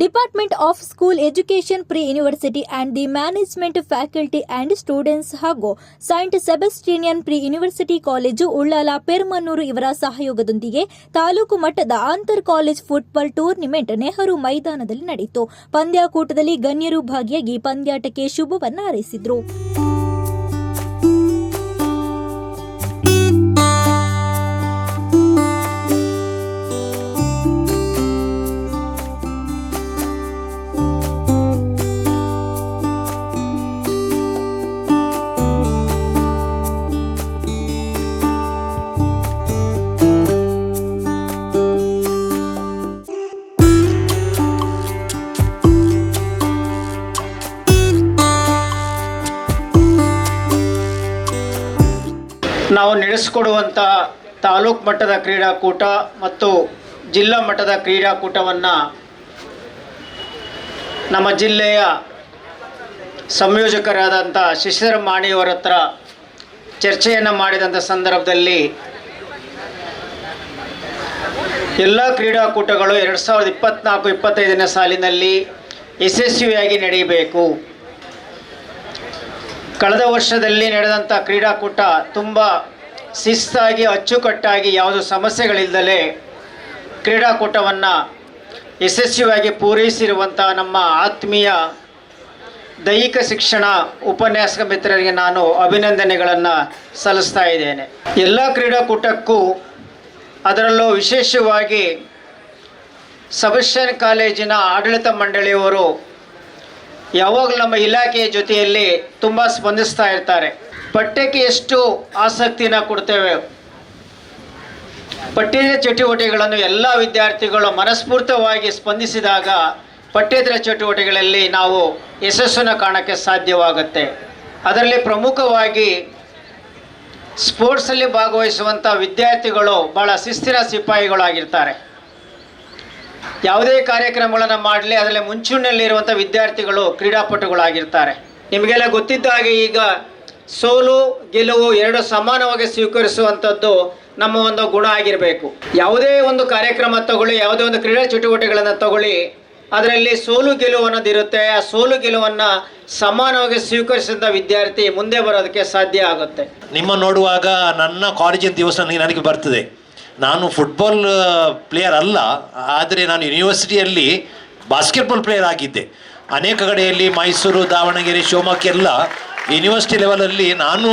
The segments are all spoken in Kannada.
Department of school education pre university and the management faculty and students ಹಾಗೂ saint Sebastian pre university college Ullal Permannur ಇವರ ಸಹಯೋಗದೊಂದಿಗೆ ತಾಲೂಕು ಮಟ್ಟದ ಅಂತರ್ ಕಾಲೇಜ್ ಫುಟ್ಬಾಲ್ ಟೂರ್ನಿಮೆಂಟ್ ನೆಹರು ಮೈದಾನದಲ್ಲಿ ನಡೆಯಿತು. ಪಂದ್ಯಾಕೂಟದಲ್ಲಿ ಗಣ್ಯರು ಭಾಗಿಯಾಗಿ ಪಂದ್ಯಾಟಕ್ಕೆ ಶುಭವನ್ನು ಹಾರೈಸಿದ್ರು. ನಾವು ನಡೆಸಿಕೊಡುವಂಥ ತಾಲೂಕು ಮಟ್ಟದ ಕ್ರೀಡಾಕೂಟ ಮತ್ತು ಜಿಲ್ಲಾ ಮಟ್ಟದ ಕ್ರೀಡಾಕೂಟವನ್ನು ನಮ್ಮ ಜಿಲ್ಲೆಯ ಸಂಯೋಜಕರಾದಂಥ ಶಿಶಿರ ಮಾಣಿಯವರ ಹತ್ರ ಚರ್ಚೆಯನ್ನು ಮಾಡಿದಂಥ ಸಂದರ್ಭದಲ್ಲಿ ಎಲ್ಲ ಕ್ರೀಡಾಕೂಟಗಳು ಎರಡು ಸಾವಿರದ ಇಪ್ಪತ್ತ್ನಾಲ್ಕು ಇಪ್ಪತ್ತೈದನೇ ಸಾಲಿನಲ್ಲಿ ಯಶಸ್ವಿಯಾಗಿ ನಡೆಯಬೇಕು. ಕಳೆದ ವರ್ಷದಲ್ಲಿ ನಡೆದಂಥ ಕ್ರೀಡಾಕೂಟ ತುಂಬ ಶಿಸ್ತಾಗಿ, ಅಚ್ಚುಕಟ್ಟಾಗಿ ಯಾವುದು ಸಮಸ್ಯೆಗಳಿಲ್ಲದಲೇ ಕ್ರೀಡಾಕೂಟವನ್ನು ಯಶಸ್ವಿಯಾಗಿ ಪೂರೈಸಿರುವಂಥ ನಮ್ಮ ಆತ್ಮೀಯ ದೈಹಿಕ ಶಿಕ್ಷಣ ಉಪನ್ಯಾಸಕ ಮಿತ್ರರಿಗೆ ನಾನು ಅಭಿನಂದನೆಗಳನ್ನು ಸಲ್ಲಿಸ್ತಾ ಇದ್ದೇನೆ. ಎಲ್ಲ ಕ್ರೀಡಾಕೂಟಕ್ಕೂ ಅದರಲ್ಲೂ ವಿಶೇಷವಾಗಿ ಸಬಸ್ಟನ್ ಕಾಲೇಜಿನ ಆಡಳಿತ ಮಂಡಳಿಯವರು ಯಾವಾಗಲೂ ನಮ್ಮ ಇಲಾಖೆಯ ಜೊತೆಯಲ್ಲಿ ತುಂಬ ಸ್ಪಂದಿಸ್ತಾ ಇರ್ತಾರೆ. ಪಠ್ಯಕ್ಕೆ ಎಷ್ಟು ಆಸಕ್ತಿನ ಕೊಡ್ತೇವೆ? ಪಠ್ಯೇತರ ಚಟುವಟಿಕೆಗಳನ್ನು ಎಲ್ಲ ವಿದ್ಯಾರ್ಥಿಗಳು ಮನಸ್ಫೂರ್ತವಾಗಿ ಸ್ಪಂದಿಸಿದಾಗ ಪಠ್ಯೇತರ ಚಟುವಟಿಕೆಗಳಲ್ಲಿ ನಾವು ಯಶಸ್ಸನ್ನು ಕಾಣೋಕ್ಕೆ ಸಾಧ್ಯವಾಗುತ್ತೆ. ಅದರಲ್ಲಿ ಪ್ರಮುಖವಾಗಿ ಸ್ಪೋರ್ಟ್ಸಲ್ಲಿ ಭಾಗವಹಿಸುವಂಥ ವಿದ್ಯಾರ್ಥಿಗಳು ಭಾಳ ಶಿಸ್ತಿನ ಸಿಪಾಯಿಗಳಾಗಿರ್ತಾರೆ. ಯಾವುದೇ ಕಾರ್ಯಕ್ರಮಗಳನ್ನು ಮಾಡಲಿ, ಅದರಲ್ಲಿ ಮುಂಚೂಣಿಯಲ್ಲಿರುವಂಥ ವಿದ್ಯಾರ್ಥಿಗಳು, ಕ್ರೀಡಾಪಟುಗಳಾಗಿರ್ತಾರೆ. ನಿಮಗೆಲ್ಲ ಗೊತ್ತಿದ್ದ ಹಾಗೆ ಈಗ ಸೋಲು, ಗೆಲುವು ಎರಡು ಸಮಾನವಾಗಿ ಸ್ವೀಕರಿಸುವಂಥದ್ದು ನಮ್ಮ ಒಂದು ಗುಣ ಆಗಿರಬೇಕು. ಯಾವುದೇ ಒಂದು ಕಾರ್ಯಕ್ರಮ ತಗೊಳ್ಳಿ, ಯಾವುದೇ ಒಂದು ಕ್ರೀಡಾ ಚಟುವಟಿಕೆಗಳನ್ನು ತಗೊಳ್ಳಿ, ಅದರಲ್ಲಿ ಸೋಲು, ಗೆಲುವು ಅನ್ನೋದಿರುತ್ತೆ ಆ ಸೋಲು, ಗೆಲುವನ್ನು ಸಮಾನವಾಗಿ ಸ್ವೀಕರಿಸಿದ ವಿದ್ಯಾರ್ಥಿ ಮುಂದೆ ಬರೋದಕ್ಕೆ ಸಾಧ್ಯ ಆಗುತ್ತೆ. ನಿಮ್ಮ ನೋಡುವಾಗ ನನ್ನ ಕಾಲೇಜಿನ ದಿವಸ ನನಗೆ ಬರ್ತದೆ. ನಾನು ಫುಟ್ಬಾಲ್ ಪ್ಲೇಯರ್ ಅಲ್ಲ, ಆದರೆ ನಾನು ಯೂನಿವರ್ಸಿಟಿಯಲ್ಲಿ ಬಾಸ್ಕೆಟ್ಬಾಲ್ ಪ್ಲೇಯರ್ ಆಗಿದ್ದೆ. ಅನೇಕ ಕಡೆಯಲ್ಲಿ ಮೈಸೂರು, ದಾವಣಗೆರೆ, ಶಿವಮೊಗ್ಗ ಎಲ್ಲ ಯೂನಿವರ್ಸಿಟಿ ಲೆವೆಲಲ್ಲಿ ನಾನು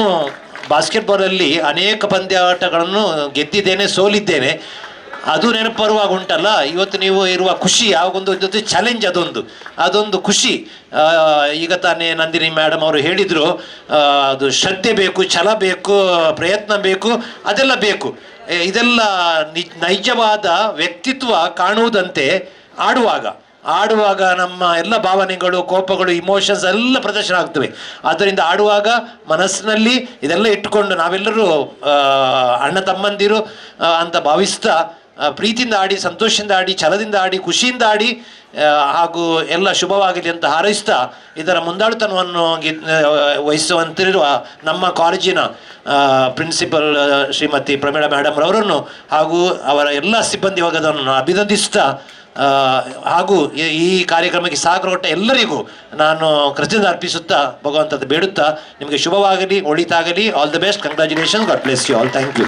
ಬಾಸ್ಕೆಟ್ಬಾಲಲ್ಲಿ ಅನೇಕ ಪಂದ್ಯಾಟಗಳನ್ನು ಗೆದ್ದಿದ್ದೇನೆ, ಸೋಲಿದ್ದೇನೆ. ಅದು ನೆನಪು ಬರುವಾಗ ಉಂಟಲ್ಲ? ಇವತ್ತು ನೀವು ಇರುವ ಖುಷಿ ಯಾವಾಗೊಂದು ಜೊತೆ ಚಾಲೆಂಜ್ ಅದೊಂದು. ಅದೊಂದು ಖುಷಿ. ಈಗ ತಾನೇ ನಂದಿನಿ ಮೇಡಮ್ ಅವರು ಹೇಳಿದರು ಅದು ಶ್ರದ್ಧೆ ಬೇಕು, ಛಲ ಬೇಕು, ಪ್ರಯತ್ನ ಬೇಕು, ಅದೆಲ್ಲ ಬೇಕು. ಇದೆಲ್ಲ ನೈಜವಾದ ವ್ಯಕ್ತಿತ್ವ ಕಾಣುವುದಂತೆ ಆಡುವಾಗ. ಆಡುವಾಗ ನಮ್ಮ ಎಲ್ಲ ಭಾವನೆಗಳು, ಕೋಪಗಳು ಇಮೋಷನ್ಸ್ ಎಲ್ಲ ಪ್ರದರ್ಶನ ಆಗ್ತವೆ. ಆದ್ದರಿಂದ ಆಡುವಾಗ ಮನಸ್ಸಿನಲ್ಲಿ ಇದೆಲ್ಲ ಇಟ್ಟುಕೊಂಡು ನಾವೆಲ್ಲರೂ ಅಣ್ಣ ತಮ್ಮಂದಿರು ಅಂತ ಭಾವಿಸ್ತಾ ಪ್ರೀತಿಯಿಂದ ಆಡಿ, ಸಂತೋಷದಿಂದ ಆಡಿ, ಛಲದಿಂದ ಆಡಿ, ಖುಷಿಯಿಂದ ಆಡಿ ಹಾಗೂ ಎಲ್ಲ ಶುಭವಾಗಲಿ ಅಂತ ಹಾರೈಸ್ತಾ ಇದರ ಮುಂದಾಳುತನವನ್ನು ವಹಿಸುವಂತಿರುವ ನಮ್ಮ ಕಾಲೇಜಿನ ಪ್ರಿನ್ಸಿಪಲ್ ಶ್ರೀಮತಿ ಪ್ರಮೀಳಾ ಮೇಡಮ್ ರವರನ್ನು ಹಾಗೂ ಅವರ ಎಲ್ಲ ಸಿಬ್ಬಂದಿ ವರ್ಗದನ್ನು ಅಭಿನಂದಿಸ್ತಾ ಹಾಗೂ ಈ- ಕಾರ್ಯಕ್ರಮಕ್ಕೆ ಸಾಗರ ಕೊಟ್ಟ ಎಲ್ಲರಿಗೂ ನಾನು ಕೃತಜ್ಞತೆ ಅರ್ಪಿಸುತ್ತಾ ಭಗವಂತದ ಬೇಡುತ್ತಾ, ನಿಮಗೆ ಶುಭವಾಗಲಿ, ಒಳಿತಾಗಲಿ all the best congratulation god bless you all thank you